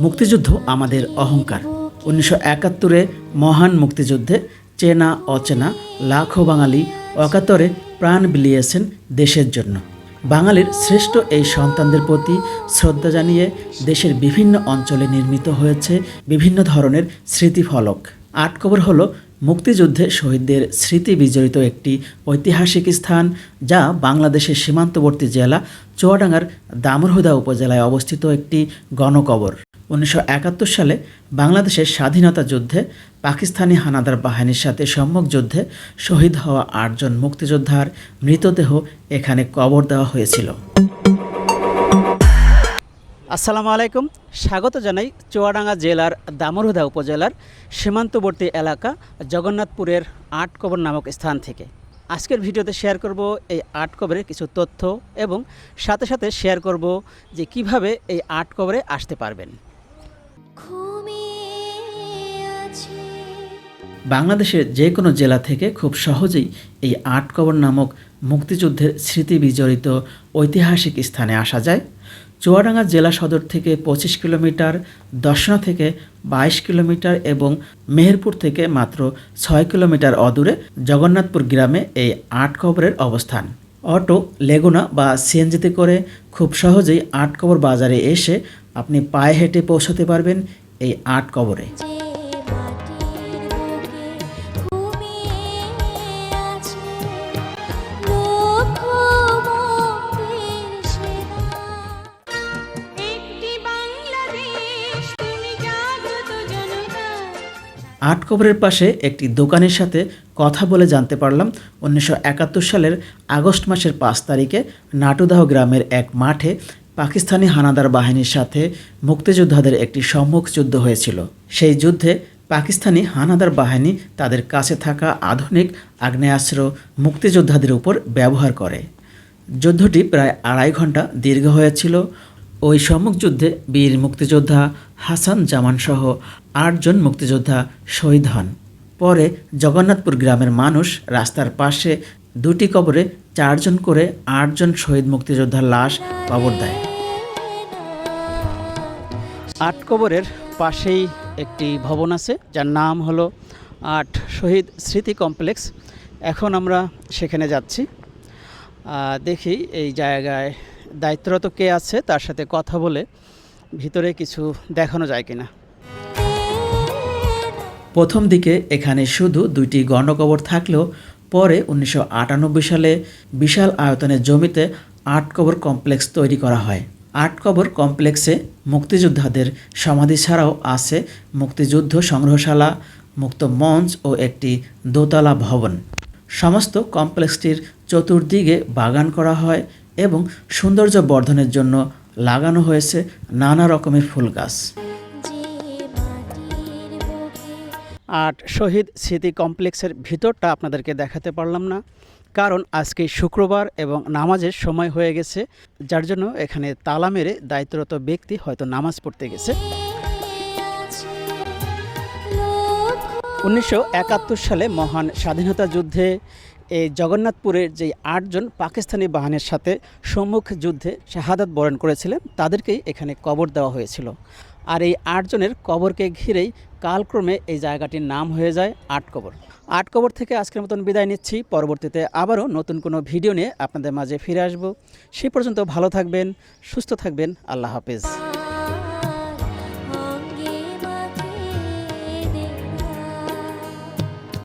মুক্তিযুদ্ধ আমাদের অহংকার। উনিশশো একাত্তরে মহান মুক্তিযুদ্ধে চেনা, অচেনা লাখো বাঙালি অকাতরে প্রাণ বিলিয়েছেন দেশের জন্য। বাঙালির শ্রেষ্ঠ এই সন্তানদের প্রতি শ্রদ্ধা জানিয়ে দেশের বিভিন্ন অঞ্চলে নির্মিত হয়েছে বিভিন্ন ধরনের স্মৃতিফলক। আট কবর হল মুক্তিযুদ্ধে শহীদদের স্মৃতি বিজড়িত একটি ঐতিহাসিক স্থান, যা বাংলাদেশের সীমান্তবর্তী জেলা চুয়াডাঙ্গার দামরহুদা উপজেলায় অবস্থিত একটি গণকবর। উনিশশো একাত্তর সালে বাংলাদেশের স্বাধীনতা যুদ্ধে পাকিস্তানি হানাদার বাহিনীর সাথে সম্মুখ যুদ্ধে শহীদ হওয়া আটজন মুক্তিযোদ্ধার মৃতদেহ এখানে কবর দেওয়া হয়েছিল। আসসালামু আলাইকুম। স্বাগত জানাই চুয়াডাঙ্গা জেলার দামরহুদা উপজেলার সীমান্তবর্তী এলাকা জগন্নাথপুরের আট কবর নামক স্থান থেকে। আজকের ভিডিওতে শেয়ার করব এই আট কবরের কিছু তথ্য এবং সাথে সাথে শেয়ার করব যে কীভাবে এই আট কবরে আসতে পারবেন। বাংলাদেশের যে কোনো জেলা থেকে খুব সহজেই এই আট কবর নামক মুক্তিযুদ্ধের স্মৃতি বিজড়িত ঐতিহাসিক স্থানে আসা যায়। চুয়াডাঙ্গা জেলা সদর থেকে পঁচিশ কিলোমিটার, দর্শনা থেকে বাইশ কিলোমিটার এবং মেহেরপুর থেকে মাত্র ছয় কিলোমিটার অদূরে জগন্নাথপুর গ্রামে এই আট কবরের অবস্থান। অটো, লেগুনা বা সিএনজিতে করে খুব সহজেই আট কবর বাজারে এসে আপনি পায়ে হেঁটে পৌঁছাতে পারবেন এই আট কবরে। আট কবরের পাশে একটি দোকানের সাথে কথা বলে জানতে পারলাম উনিশশো একাত্তর সালের আগস্ট মাসের পাঁচ তারিখে নাটুদাহ গ্রামের এক মাঠে পাকিস্তানি হানাদার বাহিনীর সাথে মুক্তিযোদ্ধাদের একটি সম্মুখ যুদ্ধ হয়েছিল। সেই যুদ্ধে পাকিস্তানি হানাদার বাহিনী তাদের কাছে থাকা আধুনিক আগ্নেয়াস্ত্র মুক্তিযোদ্ধাদের উপর ব্যবহার করে। যুদ্ধটি প্রায় আড়াই ঘণ্টা দীর্ঘ হয়েছিল। ওই সম্মুখ যুদ্ধে বীর মুক্তিযোদ্ধা হাসান জামান সহ আটজন মুক্তিযোদ্ধা শহীদ হন। পরে জগন্নাথপুর গ্রামের মানুষ রাস্তার পাশে দুটি কবরে চারজন করে আটজন শহীদ মুক্তিযোদ্ধার লাশ কবর দেয়। আট কবরের পাশেই একটি ভবন আছে, যার নাম হলো আট শহীদ স্মৃতি কমপ্লেক্স। এখন আমরা সেখানে যাচ্ছি। দেখি এই জায়গায় দায়িত্বরত কে আছে, তার সাথে কথা বলে ভিতরে কিছু দেখানো যায় কিনা। প্রথম দিকে এখানে শুধু দুইটি গণকবর থাকলেও পরে উনিশশো আটানব্বই সালে বিশাল আয়তনের জমিতে আট কবর কমপ্লেক্স তৈরি করা হয়। আট কবর কমপ্লেক্সে মুক্তিযোদ্ধাদের সমাধি ছাড়াও আছে মুক্তিযুদ্ধ সংগ্রহশালা, মুক্ত মঞ্চ ও একটি দোতলা ভবন। সমস্ত কমপ্লেক্সটির চতুর্দিকে বাগান করা হয় এবং সৌন্দর্য বর্ধনের জন্য লাগানো হয়েছে নানা রকমের ফুল গাছ। আট শহীদ স্মৃতি কমপ্লেক্সের ভিতরটা আপনাদেরকে দেখাতে পারলাম না, কারণ আজকে শুক্রবার এবং নামাজের সময় হয়ে গেছে, যার জন্য এখানে তালা মেরে দায়িত্বরত ব্যক্তি হয়তো নামাজ পড়তে গেছে। উনিশশো একাত্তর সালে মহান স্বাধীনতা যুদ্ধে এই জগন্নাথপুরের যে আটজন পাকিস্তানি বাহিনীর সাথে সম্মুখ যুদ্ধে শাহাদাত বরণ করেছিলেন, তাদেরকেই এখানে কবর দেওয়া হয়েছিল। আর এই আটজনের কবরকে ঘিরেই কালক্রমে এই জায়গাটির নাম হয়ে যায় আট কবর আট কবর থেকে আজকের মতন বিদায় নিচ্ছি। পরবর্তীতে আবারও নতুন কোনো ভিডিও নিয়ে আপনাদের মাঝে ফিরে আসব। সে পর্যন্ত ভালো থাকবেন, সুস্থ থাকবেন। আল্লাহ হাফেজ।